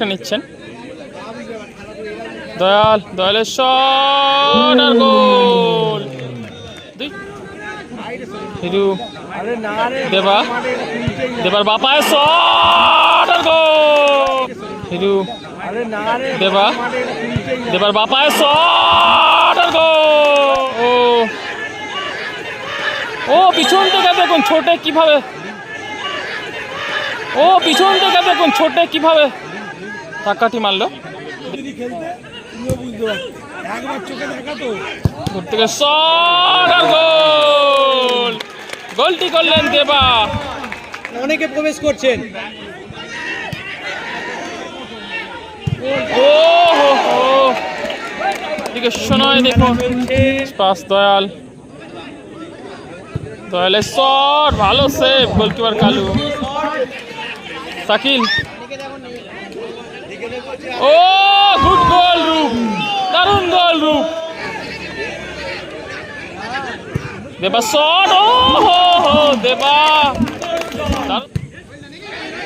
একটা নিচ্ছেন। দয়াল দয়ালের শট হিরু, দেবা, দেবার বাপায় শট হিরু, দেবা, দেবার বাপায় শট ও। ও, পিছন থেকে দেখুন ছোটে কীভাবে। ও, পিছন থেকে দেখুন ছোটে কীভাবে। ধাক্কাটি মারলো। থেকে গোল। গোলটি করলেন দেবা অনেকে প্রবেশ করছেন। শোনায় দেখুন পাস দয়াল। দয়ালের শট ভালো save goalkeeper Kalu. Sakil. Oh good goal Rup দারুণ গোল রূপ দেবা শট ও, হো হো, দেবা।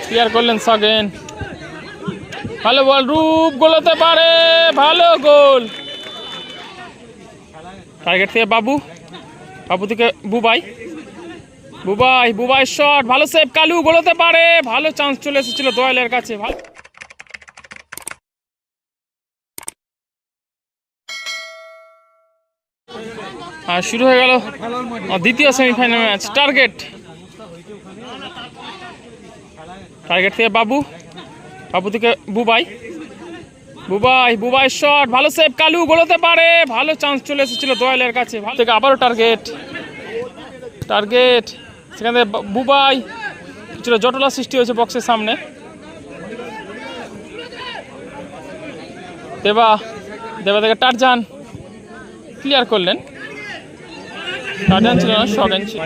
ক্লিয়ার করলেন সাগেন। ভালো বল রূপ গোলাতে পারে। ভালো গোল টার্গেট থেকে বাবু। বাবু থেকে বুবাই। বুবাই বুবাই শট ভালো সেভ কালু গোলাতে পারে। ভালো চান্স চলে এসেছিল দোয়ালের কাছে। ভালো আর শুরু হয়ে গেল দ্বিতীয় সেমিফাইনাল ম্যাচ টার্গেট টার্গেট থেকে বাবু বাবু থেকে বুবাই। বুবাই বুবাই শট ভালো সেভ কালু গোলাতে পারে, ভালো চান্স চলে এসেছিল দোয়ালের কাছে। ভালো থেকে আবারও টার্গেট টার্গেট সেখানে বা- বুবাই কিছুটা জটলা সৃষ্টি হয়েছে বক্সের সামনে। দেবা দেবা থেকে টারজান ক্লিয়ার করলেন। টারজান ছিল না শগেন ছিল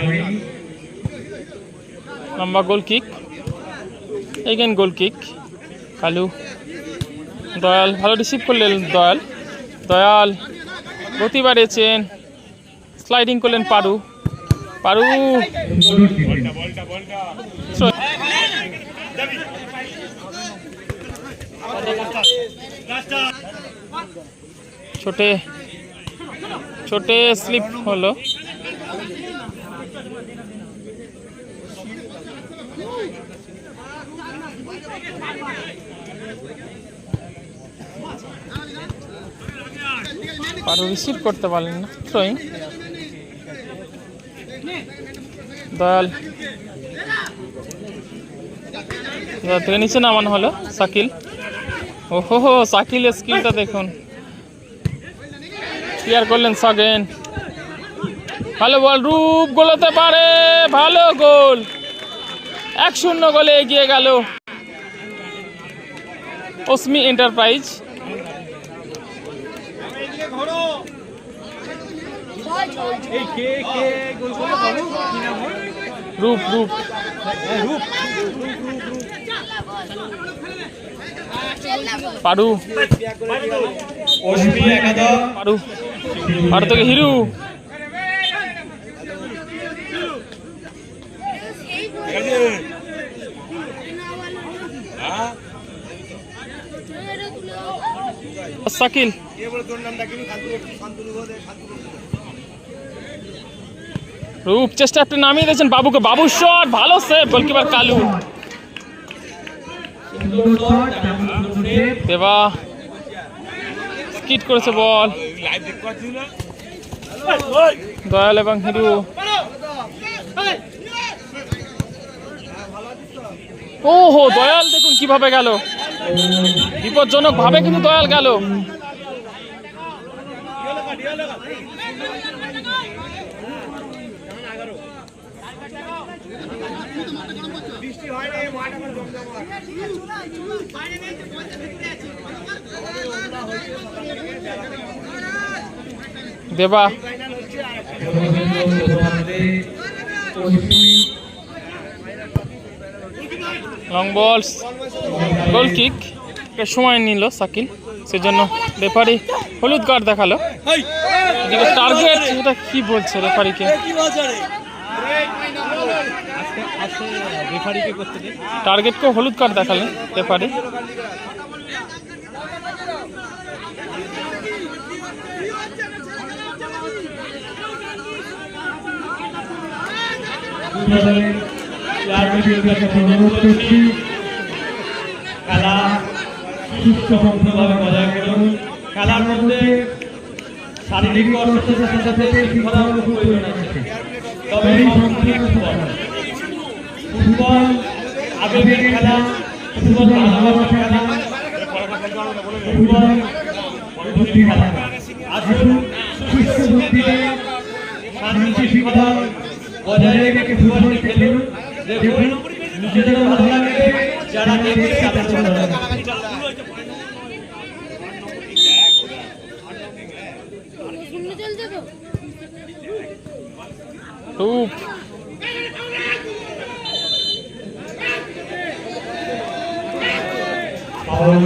লম্বা goal kick again goal kick Kalu Dayal ভালো রিসিভ করলেন দয়াল দয়াল গতি বাড়িয়েছেন স্লাইডিং করলেন পারু পারু ছোটে ছোটে স্লিপ হলো। পারু রিসিভ করতে পারলেন না থ্রোয়িং দয়াল। থেকে নিচে নামানো হলো সাকিল ওহো সাকিলের স্কিলটা দেখুন। ক্লিয়ার করলেন, সাগেন? ভালো বল রূপ গোলাতে পারে ভালো গোল। এক শূন্য গোলে এগিয়ে গেল ওসমি এন্টারপ্রাইজ? রূপ রূপ। হ্যাঁ, রূপ। পারু। পারু। পারু। থেকে হিরু। সাকিল। রূপ, চেষ্টা একটু নামিয়ে দিয়েছেন বাবুকে। বাবু শট ভালো সেভ গোলকিপার কালু। দেবা। স্কিট করেছে বল দয়াল এবং হিরু। ও হো দয়াল দেখুন কীভাবে গেল। বিপজ্জনক ভাবে কিন্তু দয়াল গেল। দেবা। লং বলস গোল কিক সময় নিল সাকিল। সেজন্য রেফারি হলুদ কার্ড দেখাল। টার্গেট এটা কি বলছে রেফারিকে কি? বলছে রে রেফারিকে করতে দে টার্গেটকেও হলুদ কার্ড দেখালেন রেফারি দুদলের প্লেয়ারদের কাছে অনুরোধ বজায় রাখুন খেলার মধ্যে শারীরিক অসুস্থতার সাথে শৃঙ্খলার প্রয়োজন আছে তবে ফুটবল আবেগের খেলা ফুটবল খেলা ফুটবল বুদ্ধির খেলা আসুন সুস্থ বুদ্ধিতে শান্তি শৃঙ্খলা বজায় রেখে ফুটবল খেলুন দেখুন নিজেদের লাগবে যারা লাগবে শূন্য চলছে তো রূপ পাউল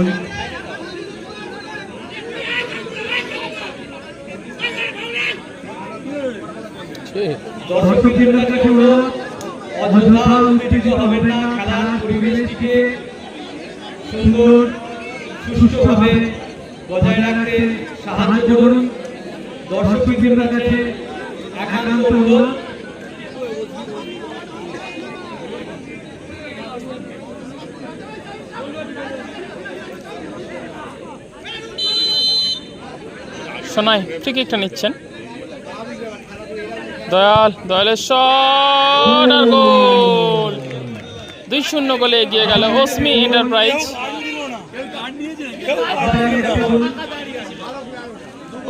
দর্শকদের কাছে অনুরোধ অযথা উত্তেজিত হবে না খেলার পরিবেশকে সুন্দর, সুষ্ঠুভাবে বজায় রাখতে সাহায্য করুন। কাছে অনুরোধ। সোনাই ঠিক একটা নিচ্ছেন। দয়াল গোল। দুই শূন্য গোলে এগিয়ে গেল ওসমি এন্টারপ্রাইজ।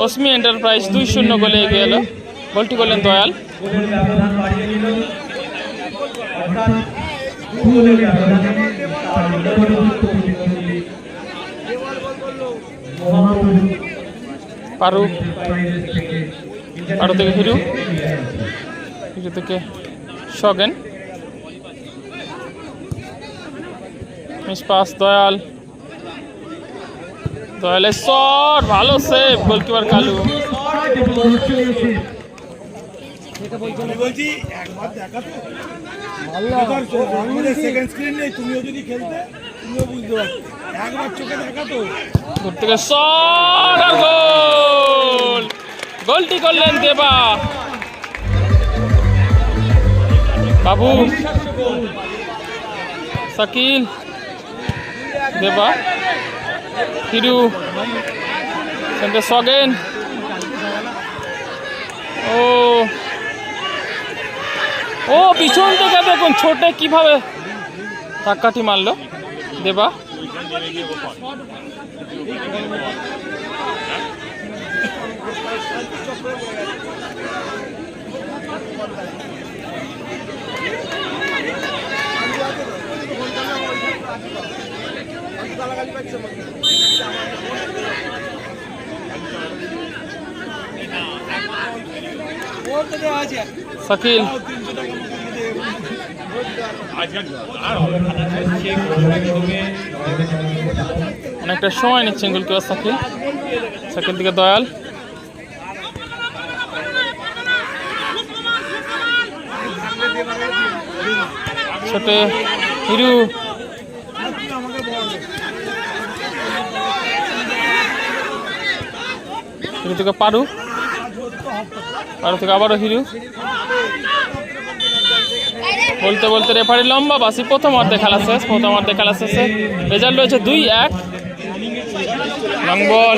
ওসমি এন্টারপ্রাইজ দুই শূন্য গোলে এগিয়ে গেল গোলটি করলেন দয়াল। পারু পারু থেকে হিরু। হিরু থেকে সগেন পাস দয়াল। দয়ালের শট ভালো সেভ গোলকিপার কালু। আমি বলছি একবার দেখা তো। আমাদের সেকেন্ড স্ক্রিন নেই তুমিও যদি খেলতে তুমিও বুঝতে পারতে। একবার চোখে দেখা দূর থেকে শট আর গোল। গোলটি করলেন দেবা। বাবু। শাকিল দেবা। হিরু সেন্টার সগেন ও। ও, পিছন থেকে দেখুন ছোটে কীভাবে ধাক্কাটি মারলো। দেবা। ওর তো দেওয়া আছে। শাকিল। অনেকটা সময় নিচ্ছেন গোলকিপার শাকিল শাকিল থেকে দয়াল। ছোটে হিরু আমাকে বল হিরু থেকে পারু। পারু থেকে আবারও হিরু। বলতে বলতে রেফারি লম্বা বাসি, প্রথম অর্ধে খেলা শেষ, প্রথম অর্ধে খেলা শেষে। রেজাল্ট রয়েছে দুই এক। লং বল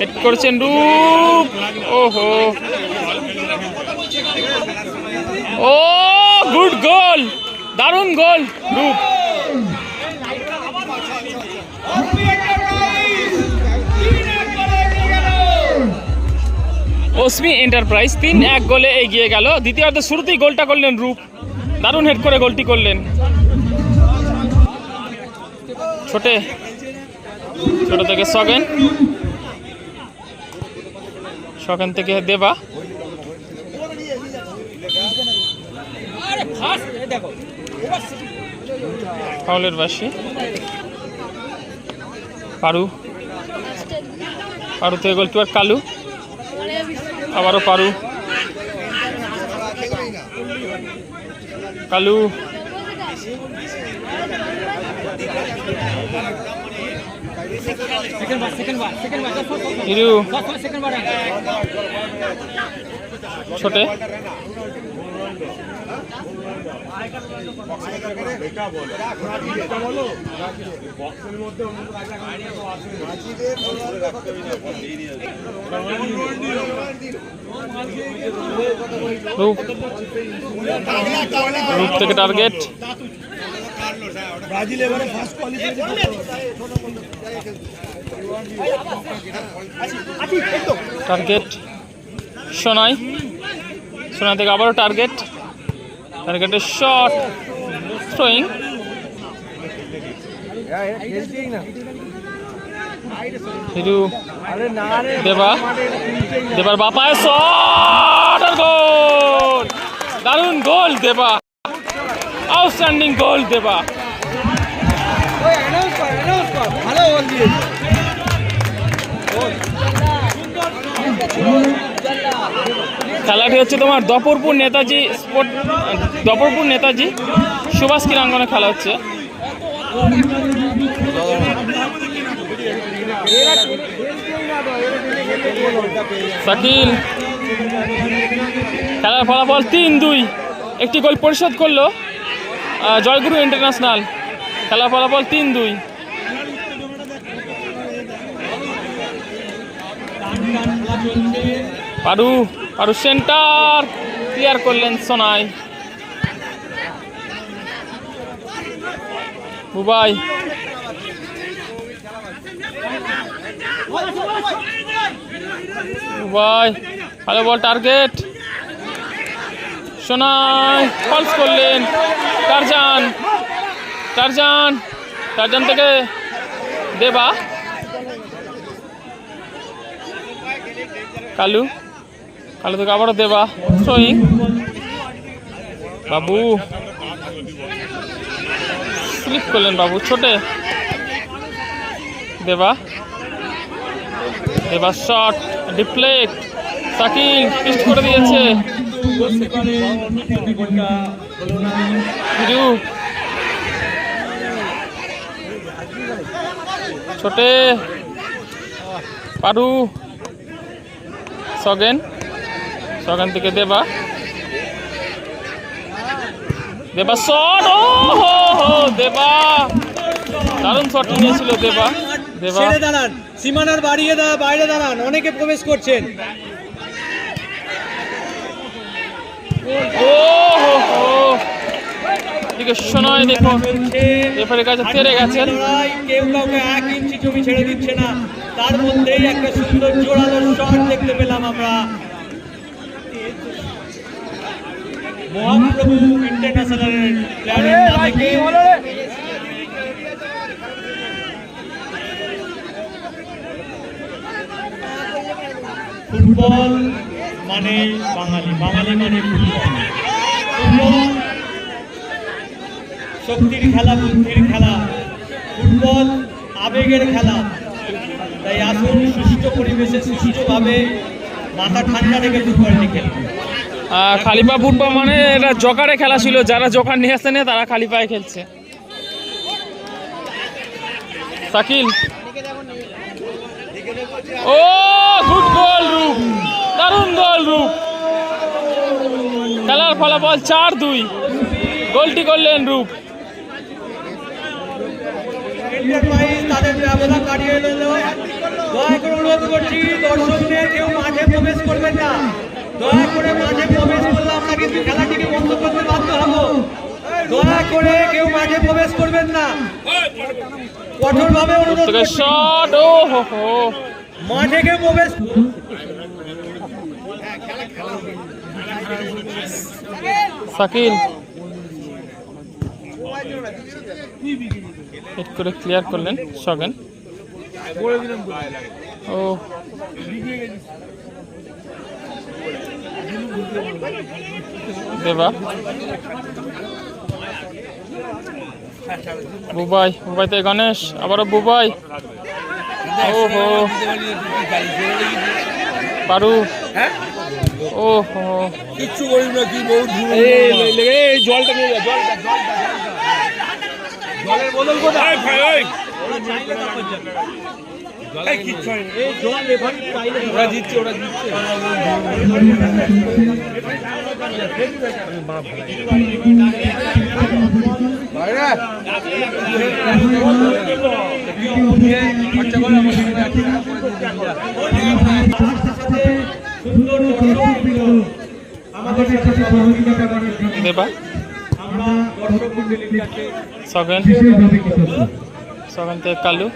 হেড করছেন রূপ। ওহো। ও গুড গোল দারুণ গোল রূপ। ওসমি এন্টারপ্রাইজ তিন এক গোলে এগিয়ে গেল। দ্বিতীয়ার্ধ শুরুতেই গোলটা করলেন রূপ। দারুণ হেড করে গোলটি করলেন। ছোটে, ছোট থেকে সগেন। সগেন থেকে দেবা। ফাউলের বাসি। পারু। পারু থেকে গোলকিপার কালু। আবারও পারু। কালু। হিরু ছোটে। রূপ থেকে টার্গেট ব্রাজিল এবারে first qualify target Sonai. Sonai থেকে আবারও টার্গেট টার্গেটের শট থ্রোয়িং হিরু, দেবা, দেবার বাপায় শট আর গোল দারুণ গোল দেবা। আউটস্ট্যান্ডিং গোল দেবা। ভালো বল দিয়েছে। খেলাটি হচ্ছে তোমার দপরপুর নেতাজি স্পোর্ট, দপরপুর নেতাজি সুভাষ ক্রীড়াঙ্গনে খেলা হচ্ছে। খেলার ফলাফল তিন দুই। একটি গোল পরিশোধ করল জয়গুরু ইন্টারন্যাশনাল। খেলার ফলাফল তিন দুই। পারু পারু সেন্টার। ক্লিয়ার করলেন সোনাই। বুবাই বুবাই ভালো বল, টার্গেট। সোনাই ফলস করলেন। টারজান। টারজান। টারজান থেকে দেবা। কালু। কালু থেকে আবারও দেবা। থ্রোয়িং বাবু। স্লিপ করলেন বাবু, ছোটে। দেবা। দেবা শট ডিপ্লেক্ট সাকিল পিস্ট করে দিয়েছে। ছোটে। পারু। সগেন। সগেন থেকে দেবা। দেবা শট ও হো হো দেবা। দারুণ শট নিয়েছিল দেবা। দেবা। ছেড়ে দাঁড়ান সীমানার বাড়িয়ে দা বাইরে দাঁড়ান অনেকে প্রবেশ করছেন। ও হো হো। এদিকে শোনায় দেখুন রেফারের কাছে তেরে গেছেন। কেউ কাউকে এক ইঞ্চি জমি ছেড়ে দিচ্ছে না। তার মধ্যেই একটা সুন্দর জোরালো শট দেখতে পেলাম আমরা। মহাপ্রভু ইন্টারন্যাশনাল প্লেয়ারের নামে কি? ফুটবল মানে বাঙালি বাঙালি মানে ফুটবল ফুটবল শক্তির খেলা বুদ্ধির খেলা। ফুটবল আবেগের খেলা। তাই আসুন সুষ্ঠু পরিবেশে সুষ্ঠুভাবে মাথা ঠান্ডা রেখে ফুটবলটি খেলুন আহ, খালি ফুটবল মানে এটা জকারে খেলা ছিল। যারা জকার নিয়ে আসছে না তারা খালি পায়ে খেলছে। সাকিল। ও গুড গোল রূপ। দারুণ গোল রূপ। খেলার ফলাফল চার দুই। গোলটি করলেন রূপ। তাদের ব্যবধান কাটিয়ে কেউ মাঠে প্রবেশ না। দয়া করে মাঠে প্রবেশ করলে আমরা কিন্তু খেলাটিকে বন্ধ করতে বাধ্য হব। দয়া করে কেউ মাঠে প্রবেশ করবেন না। কঠোরভাবে অনুরোধ মাঠে কেউ প্রবেশ সাকিল। হিট করে ক্লিয়ার করলেন সগেন ও। দেবা বুবাই বুবাই থেকে গণেশ আবারও বুবাই। ও হো পারু ও হো কিচ্ছু করি না কি বহু জলটা নিয়ে যা জলটা জলটা জলের বদল কোথায়? ওরা জিতছে ওরা জিতছে সুন্দর আমাদের সাথে সহযোগিতা করার জন্য দেবা আমরা দর্শক মন্ডলীর কাছে সেকেন্ড বিশেষভাবে কৃতজ্ঞ কালু।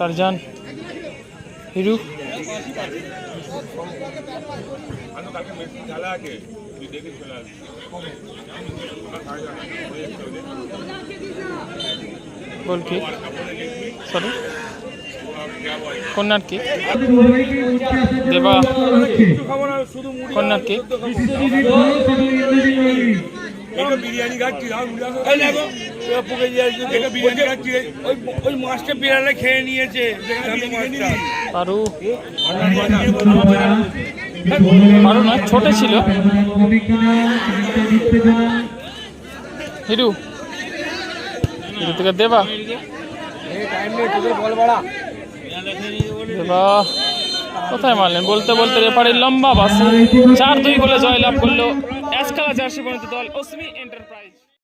টারজান হিরু। গোল কি? সরি কর্নার কি? দেবা। কর্নার কি? বিরিয়ানি পুকে ওই মাছটা বিড়ালে খেয়ে নিয়েছে। পারু। পারু না ছোট ছিল। হিরু। হিরু থেকে দেবা? দেবা। কোথায় মারলেন? বলতে বলতে রেফারির লম্বা বাস। চার দুই গোলে জয়লাভ করল। জার্সি বনিত দল। অসমি এন্টারপ্রাইজ।